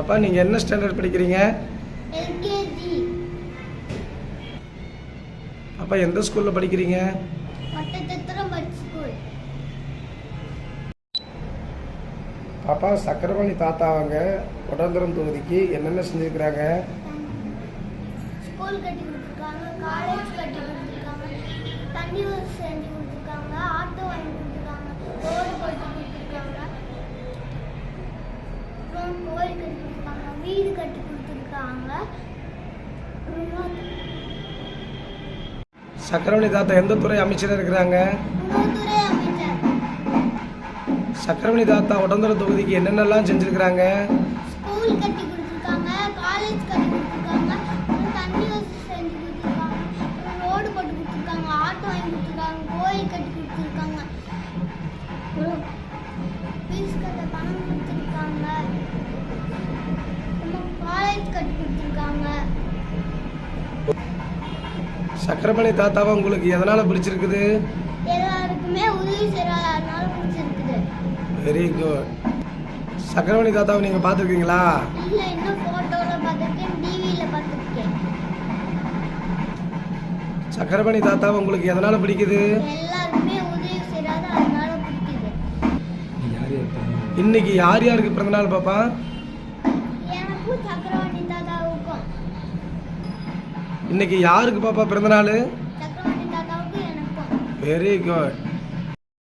அப்பா நீங்கள் என்ன ஸ்டாண்டர்ட் படிக்கிறீங்க? அப்பா எந்த ஸ்கூலில் படிக்கிறீங்க? பாப்பா சக்கரமணி தாத்தா அவங்க ஒட்டந்தரம் தொகுதிக்கு என்னென்ன செஞ்சுருக்கிறாங்க? ஸ்கூல் கட்டி கொடுத்துருக்காங்க. காலேஜ் கட்டி கொடுத்துருக்காங்க தண்ணி வசதி செஞ்சு கொடுத்துருக்காங்க ஆட்டோ வாங்கி கொடுத்துருக்காங்க ரோடு போட்டு கொடுத்துருக்காங்க அப்புறம் கோயில் கட்டி கொடுத்துருக்காங்க வீடு கட்டி கொடுத்துருக்காங்க. சக்கரமணி தாத்தா எந்த துறை அமைச்சராக இருக்கிறாங்க? சக்கரமணி தாத்தா ஒட்டந்தரம் தொகுதிக்கு என்னென்னலாம் செஞ்சுருக்கிறாங்க? ஸ்கூல் கட்டி கொடுத்துருக்காங்க காலேஜ் கட்டி கொடுத்துருக்காங்க அப்புறம் தண்ணி வசதி செஞ்சு கொடுத்துருக்காங்க அப்புறம் ரோடு போட்டு கொடுத்துருக்காங்க ஆட்டோ வாங்கி கொடுத்துருக்காங்க கோயில் கட்டி கொடுத்துருக்காங்க. அப்புறம் ஃபீஸ் கட்ட பணம் கொடுத்துருக்காங்க. கட்டி கொடுத்துருக்காங்க சக்கரமணி தாத்தாவை உங்களுக்கு எதனால் பிடிச்சிருக்குது? எல்லாருக்குமே உதவி செய்கிறாங்க அதனால பிடிச்சிருக்குது. வெரி குட் சக்கரமணி தாத்தாவை நீங்கள் பார்த்துருக்கீங்களா? இல்லை இன்னும் ஃபோட்டோவில் பார்த்துருக்கேன் டிவியில் பார்த்துருக்கேன். சக்கரமணி தாத்தாவை உங்களுக்கு எதனால் பிடிக்குது? எல்லாருக்குமே உதவி செய்கிறாரு அதனால பிடிக்குது. இன்னைக்கு யார் யாருக்கு பிறந்தநாள் பாப்பா? தாத்தாவுக்கும். இன்னைக்கு யாருக்கு பாப்பா பிறந்தநாள் சக்கரவர்த்தி தாத்தாவுக்கும் எனக்கும். Very good